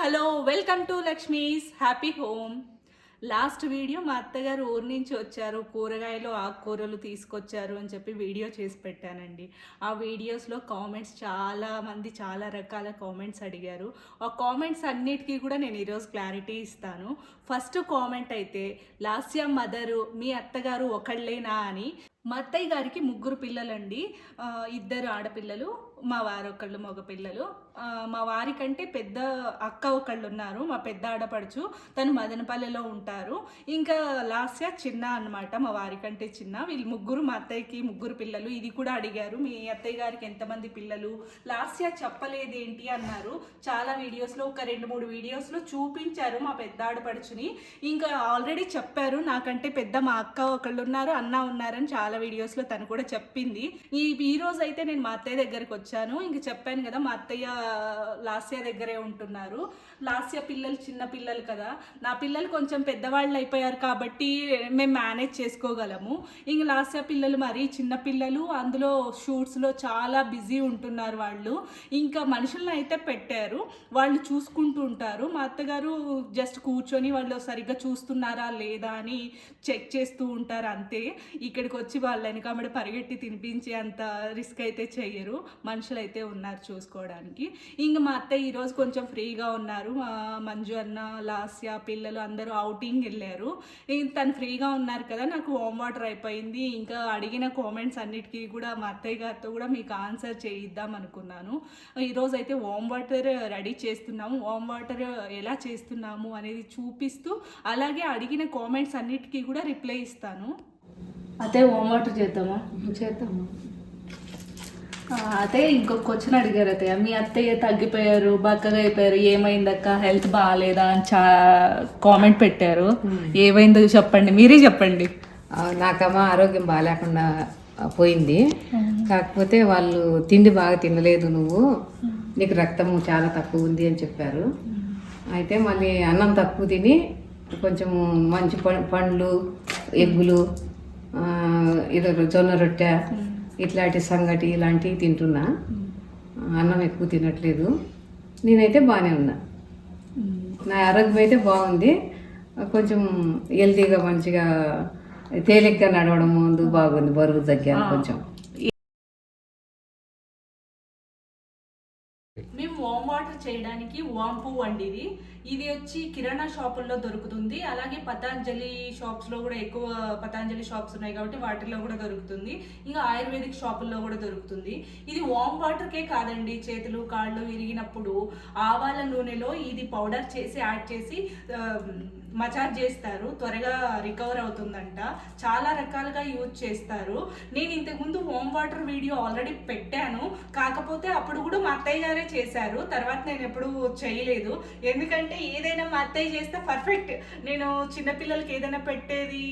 Hello welcome to Lakshmi's happy home. Last video మా అత్తగారు ఊరు నుంచి వచ్చారు కూరగాయలు ఆకుకూరలు తీసుకొచ్చారు అని చెప్పి వీడియో చేసి పెట్టానండి. ఆ వీడియోస్లో కామెంట్స్ చాలా మంది చాలా రకాల కామెంట్స్ అడిగారు. ఆ కామెంట్స్ అన్నిటికీ కూడా నేను ఈరోజు క్లారిటీ ఇస్తాను. ఫస్ట్ కామెంట్ అయితే లాస్య మదరు మీ అత్తగారు ఒకళ్ళేనా అని. మా అత్తయ్య గారికి ముగ్గురు పిల్లలండి. ఇద్దరు ఆడపిల్లలు మా వారు ఒకళ్ళు మగ పిల్లలు. మా వారికంటే పెద్ద అక్క ఒకళ్ళు ఉన్నారు మా పెద్ద ఆడపడుచు తను మదనపల్లెలో ఉంటారు. ఇంకా లాస్ట్గా చిన్న అన్నమాట మా వారికంటే చిన్న. వీళ్ళు ముగ్గురు మా అత్తయ్యకి ముగ్గురు పిల్లలు. ఇది కూడా అడిగారు మీ అత్తయ్య గారికి ఎంతమంది పిల్లలు? లాస్య చెప్పలేదేంటి? అన్నారు. చాలా వీడియోస్లో ఒక రెండు మూడు వీడియోస్లో చూపించారు మా పెద్ద ఆడపడుచుని. ఇంకా ఆల్రెడీ చెప్పారు నాకంటే పెద్ద మా అక్క ఒకళ్ళు ఉన్నారు అన్న ఉన్నారని చాలా వీడియోస్లో తను కూడా చెప్పింది. ఈ ఈ రోజు అయితే నేను మా అత్తయ్య దగ్గరికి వచ్చాను. ఇంక చెప్పాను కదా మా అత్తయ్య లాస్య దగ్గరే ఉంటున్నారు. లాస్య పిల్లలు చిన్న పిల్లలు కదా. నా పిల్లలు కొంచెం పెద్దవాళ్ళు అయిపోయారు కాబట్టి మేము మేనేజ్ చేసుకోగలము. ఇంక లాస్య పిల్లలు మరీ చిన్న పిల్లలు అందులో షూట్స్లో చాలా బిజీ ఉంటున్నారు వాళ్ళు. ఇంకా మనుషులను అయితే పెట్టారు. వాళ్ళు చూసుకుంటూ ఉంటారు. మా అత్తగారు జస్ట్ కూర్చొని వాళ్ళు సరిగ్గా చూస్తున్నారా లేదా అని చెక్ చేస్తూ ఉంటారు అంతే. ఇక్కడికి వచ్చి వాళ్ళ వెనకమ్మడి పరిగెట్టి తినిపించే అంత రిస్క్ అయితే చెయ్యరు మనుషులు అయితే ఉన్నారు చూసుకోవడానికి. ఇంకా మా అత్తయ్య ఈరోజు కొంచెం ఫ్రీగా ఉన్నారు. మా మంజు అన్న లాస్య పిల్లలు అందరూ అవుటింగ్ వెళ్ళారు. ఇంక తను ఫ్రీగా ఉన్నారు కదా నాకు హోమ్ వాటర్ అయిపోయింది. ఇంకా అడిగిన కామెంట్స్ అన్నిటికీ కూడా మా అత్తయ్య గారితో కూడా మీకు ఆన్సర్ చేయిద్దాం అనుకున్నాను. ఈరోజు అయితే వామ్ వాటర్ రెడీ చేస్తున్నాము. వామ్ వాటర్ ఎలా చేస్తున్నాము అనేది చూపిస్తూ అలాగే అడిగిన కామెంట్స్ అన్నిటికీ కూడా రిప్లై ఇస్తాను. అదే వామ్ వాటర్ చేద్దామా? చేద్దాము అదే ఇంకొక క్వశ్చన్ అడిగారు అత్తయ్య. మీ అత్తయ్య తగ్గిపోయారు బక్కగా అయిపోయారు ఏమైందక్క హెల్త్ బాగాలేదా అని చా కామెంట్ పెట్టారు. ఏమైందో చెప్పండి మీరే చెప్పండి. నాకమ్మ ఆరోగ్యం బాగాలేకుండా పోయింది. కాకపోతే వాళ్ళు తిండి బాగా తినలేదు నువ్వు. నీకు రక్తం చాలా తక్కువ ఉంది అని చెప్పారు. అయితే మళ్ళీ అన్నం తక్కువ తిని కొంచెం మంచి పండ్లు ఎగ్గులు ఇదో జొన్న రొట్టె ఇట్లాంటి సంగటి ఇలాంటివి తింటున్నా. అన్నం ఎక్కువ తినట్లేదు. నేనైతే బాగానే ఉన్నా. నా ఆరోగ్యం అయితే బాగుంది. కొంచెం హెల్తీగా మంచిగా తేలిగ్గా నడవడం ముందు బాగుంది. బరువు తగ్గాను కొంచెం. వాటర్ చేయడానికి వాంపు పువ్వు అండి ఇది ఇది వచ్చి కిరాణా షాపుల్లో దొరుకుతుంది. అలాగే పతాంజలి షాప్స్లో కూడా ఎక్కువ పతాంజలి షాప్స్ ఉన్నాయి కాబట్టి వాటిల్లో కూడా దొరుకుతుంది. ఇంకా ఆయుర్వేదిక్ షాపుల్లో కూడా దొరుకుతుంది. ఇది వామ్ వాటర్ కే కాదండి. చేతులు కాళ్ళు విరిగినప్పుడు ఆవాల నూనెలో ఇది పౌడర్ చేసి యాడ్ చేసి um, మచాజ్ మసాజ్ చేస్తారు. త్వరగా రికవర్ అవుతుందంట. చాలా రకాలుగా యూజ్ చేస్తారు. నేను ఇంతకుముందు హోమ్ వాటర్ వీడియో ఆల్రెడీ పెట్టాను. కాకపోతే అప్పుడు కూడా మా అత్తయ్య గారే చేశారు. తర్వాత నేను ఎప్పుడు చేయలేదు. ఎందుకంటే ఏదైనా మా అత్తయ్య చేస్తే పర్ఫెక్ట్ నేను చిన్నపిల్లలకి ఏదైనా పెట్టేది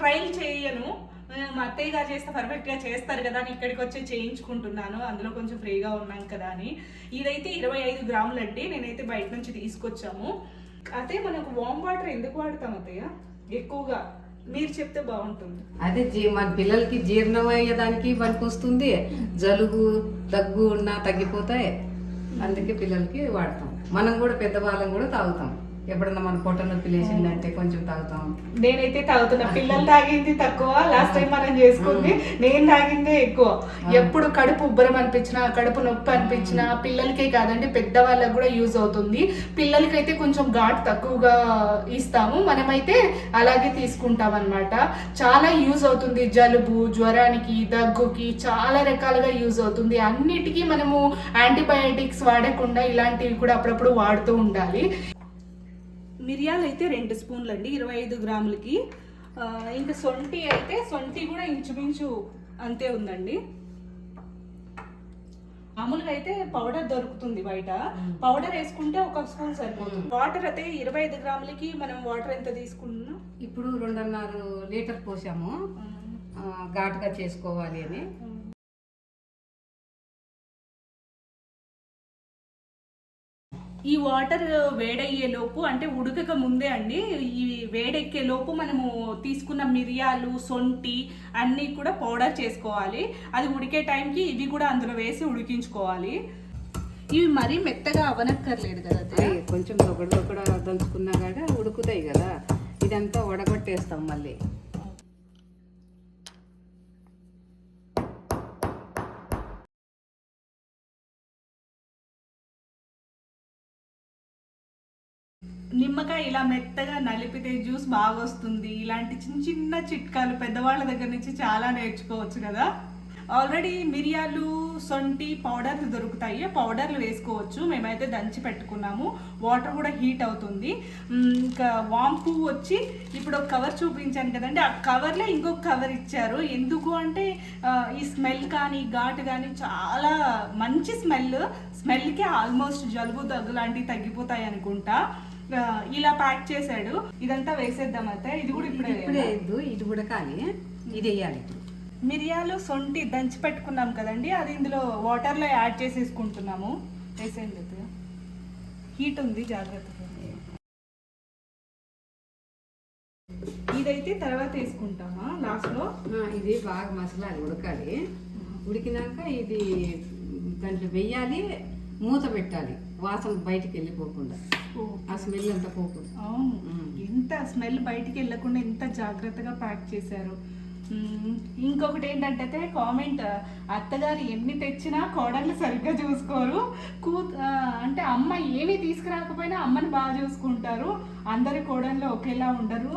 ట్రయల్ చేయను. మా అత్తయ్య గారు చేస్తే పర్ఫెక్ట్గా చేస్తారు కదా అని ఇక్కడికి వచ్చి చేయించుకుంటున్నాను. అందులో కొంచెం ఫ్రీగా ఉన్నాం కదా అని. ఇదైతే ఇరవై ఐదు గ్రాములు అండి. నేనైతే బయట నుంచి తీసుకొచ్చాము. అదే మనకు వామ్ వాటర్ ఎందుకు వాడతాం అత్తయ్య? ఎక్కువగా. మీరు చెప్తే బాగుంటుంది. అదే జీ మన పిల్లలకి జీర్ణం అయ్యేదానికి మనకు వస్తుంది. జలుబు దగ్గు ఉన్నా తగ్గిపోతాయి. అందుకే పిల్లలకి వాడతాం. మనం కూడా పెద్దవాళ్ళం కూడా తాగుతాం. ఎప్పుడన్నా మన పొట్ట నొప్పి లేచిందంటే కొంచెం తాగుతాం. నేనైతే తాగుతున్నా పిల్లలు తాగింది తక్కువ లాస్ట్ టైం మనం చేసుకుంది నేను తాగిందే ఎక్కువ. ఎప్పుడు కడుపు ఉబ్బరం అనిపించినా కడుపు నొప్పి అనిపించినా పిల్లలకే కాదండి పెద్దవాళ్ళకి కూడా యూజ్ అవుతుంది. పిల్లలకైతే కొంచెం ఘాట్ తక్కువగా ఇస్తాము. మనమైతే అలాగే తీసుకుంటాం అనమాట చాలా యూజ్ అవుతుంది జలుబు జ్వరానికి దగ్గుకి చాలా రకాలుగా యూజ్ అవుతుంది. అన్నిటికీ మనము యాంటీబయాటిక్స్ వాడకుండా ఇలాంటివి కూడా అప్పుడప్పుడు వాడుతూ ఉండాలి. మిరియాలు అయితే రెండు స్పూన్లు అండి ఇరవై ఐదు గ్రాములకి. ఇంకా సొంటి అయితే సొంటి కూడా ఇంచుమించు అంతే ఉందండి. మామూలుగా అయితే పౌడర్ దొరుకుతుంది బయట. పౌడర్ వేసుకుంటే ఒక స్పూన్ సరిపోతుంది. వాటర్ అయితే ఇరవై ఐదు గ్రాములకి మనం వాటర్ ఎంత తీసుకుంటున్నాం ఇప్పుడు రెండున్నర లీటర్ పోసాము. ఘాటుగా చేసుకోవాలి అని. ఈ వాటర్ వేడయ్యే లోపు అంటే ఉడకక ముందే అండి ఈ వేడెక్కే లోపు మనము తీసుకున్న మిరియాలు సొంటి అన్నీ కూడా పౌడర్ చేసుకోవాలి. అది ఉడికే టైంకి ఇవి కూడా అందులో వేసి ఉడికించుకోవాలి. ఇవి మరీ మెత్తగా అవనక్కర్లేదు కదా కొంచెం దొకడ దొకడ దంచుకున్నా కూడా ఉడుకుతాయి కదా. ఇదంతా వడగొట్టేస్తాం మళ్ళీ. నిమ్మకాయ ఇలా మెత్తగా నలిపితే జ్యూస్ బాగా వస్తుంది ఇలాంటి చిన్న చిన్న చిట్కాలు పెద్దవాళ్ళ దగ్గర నుంచి చాలా నేర్చుకోవచ్చు కదా. ఆల్రెడీ మిరియాలు సొంటి పౌడర్లు దొరుకుతాయి. పౌడర్లు వేసుకోవచ్చు. మేమైతే దంచి పెట్టుకున్నాము. వాటర్ కూడా హీట్ అవుతుంది. ఇంకా ఇంకా వాంపు వచ్చి ఇప్పుడు ఒక కవర్ చూపించాను కదండి. ఆ కవర్లో ఇంకొక కవర్ ఇచ్చారు. ఎందుకు అంటే ఈ స్మెల్ కానీ ఘాటు కానీ చాలా మంచి స్మెల్. స్మెల్కి ఆల్మోస్ట్ జలుబు దగ్గు లాంటివి తగ్గిపోతాయి అనుకుంటా. ఇలా ప్యాక్ చేశాడు. ఇదంతా వేసేద్దాం అయితే. ఇది కూడా ఇప్పుడే ఇప్పుడే వేయద్దు ఇది ఉడకాలి ఇది వేయాలి ఇప్పుడు. మిరియాలు సొంటి దంచి పెట్టుకున్నాం కదండి అది ఇందులో వాటర్లో యాడ్ చేసేసుకుంటున్నాము. వేసేయండి. హీట్ ఉంది జాగ్రత్తగా. ఇదైతే తర్వాత వేసుకుంటామా? లాస్ట్లో ఇది బాగా మసలాలి ఉడకాలి. ఉడికినాక ఇది దాంట్లో వెయ్యాలి మూత పెట్టాలి. వాసన బయటికి వెళ్ళిపోకుండా. ఆ స్మెల్ అంతా పోకుండా. అవును. ఎంత స్మెల్ బయటికి వెళ్ళకుండా ఎంత జాగ్రత్తగా ప్యాక్ చేశారు. ఇంకొకటి ఏంటంటే కామెంట్ అత్తగారు ఎన్ని తెచ్చినా కోడళ్ళు సరిగ్గా చూసుకోరు. కూ అంటే అమ్మ ఏమీ తీసుకురాకపోయినా అమ్మని బాగా చూసుకుంటారు. అందరి కోడళ్ళు ఒకేలా ఉండరు.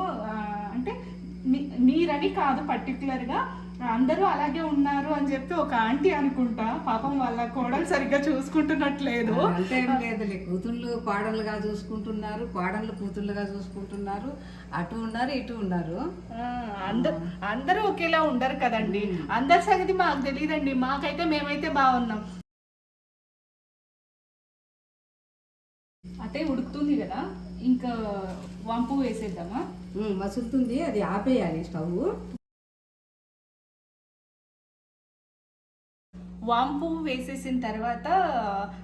అంటే మీ- మీరని కాదు పర్టికులర్గా అందరూ అలాగే ఉన్నారు అని చెప్పి ఒక ఆంటీ అనుకుంటా. పాపం వాళ్ళ కోడలు సరిగ్గా చూసుకుంటున్నట్లేదు. అంతే లేదులే. కూతుళ్ళు కోడళ్ళుగా చూసుకుంటున్నారు కోడళ్ళు కూతుళ్ళుగా చూసుకుంటున్నారు. అటు ఉన్నారు ఇటు ఉన్నారు. అందరు అందరూ ఒకేలా ఉండరు కదండి. అందరి సంగతి మాకు తెలియదండి మాకైతే మేమైతే బాగున్నాం. అతే ఉడుకుతుంది కదా. ఇంకా వంపు వేసేద్దామా? మసులుతుంది అది ఆపేయాలి స్టవ్ వామ్ పువ్వు వేసేసిన తర్వాత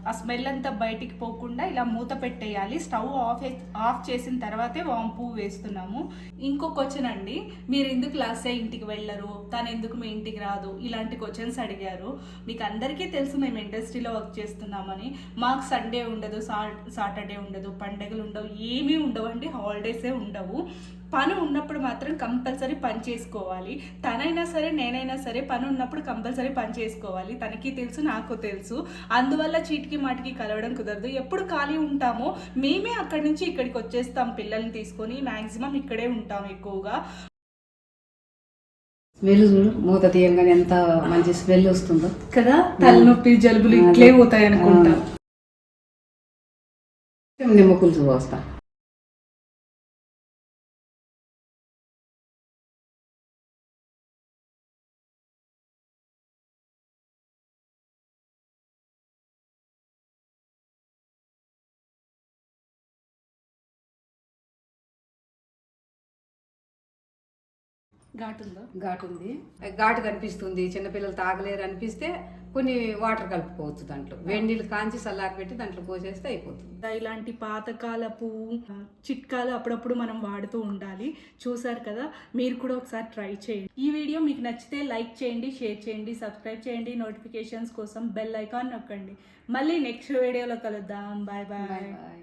ఆ స్మెల్ అంతా బయటికి పోకుండా ఇలా మూత పెట్టేయాలి. స్టవ్ ఆఫ్ ఆఫ్ చేసిన తర్వాతే వామ్ పువ్వు వేస్తున్నాము. ఇంకో క్వశ్చన్ అండి మీరు ఎందుకు లాస్టే ఇంటికి వెళ్ళరు? తను ఎందుకు మీ ఇంటికి రాదు? ఇలాంటి క్వశ్చన్స్ అడిగారు. మీకు అందరికీ తెలుసు మేము ఇండస్ట్రీలో వర్క్ చేస్తున్నామని. మాకు సండే ఉండదు సాటర్డే ఉండదు పండగలు ఉండవు ఏమీ ఉండవండి హాలిడేసే ఉండవు. పని ఉన్నప్పుడు మాత్రం కంపల్సరీ పని చేసుకోవాలి. తనైనా సరే నేనైనా సరే పని ఉన్నప్పుడు కంపల్సరీ పని చేసుకోవాలి. తనకి తెలుసు నాకు తెలుసు. అందువల్ల చీటికి మాటికి కలవడం కుదరదు. ఎప్పుడు ఖాళీ ఉంటామో మేమే అక్కడి నుంచి ఇక్కడికి వచ్చేస్తాం పిల్లల్ని తీసుకొని. మ్యాక్సిమం ఇక్కడే ఉంటాం ఎక్కువగా. స్మెల్ చూడు మూత తీయంగానే ఎంత మంచి స్మెల్ వస్తుందో. కదా తలనొప్పి జలుబులు ఇట్లే పోతాయి అనుకుంటా. నిమ్మకులు పోస్తా ఘాటుందో? ఘాటు ఉంది ఘాటు కనిపిస్తుంది. చిన్నపిల్లలు తాగలేరు అనిపిస్తే కొన్ని వాటర్ కలుపుకోవచ్చు దాంట్లో. వేడి నీళ్ళు కాంచి చల్లారి పెట్టి దాంట్లో పోసేస్తే అయిపోతుంది. ఇలాంటి పాతకాలపు చిట్కాలు అప్పుడప్పుడు మనం వాడుతూ ఉండాలి. చూసారు కదా? మీరు కూడా ఒకసారి ట్రై చేయండి. ఈ వీడియో మీకు నచ్చితే లైక్ చేయండి షేర్ చేయండి సబ్స్క్రైబ్ చేయండి. నోటిఫికేషన్స్ కోసం బెల్ ఐకాన్ నొక్కండి. మళ్ళీ నెక్స్ట్ వీడియోలో కలుద్దాం. బాయ్. Bye bye.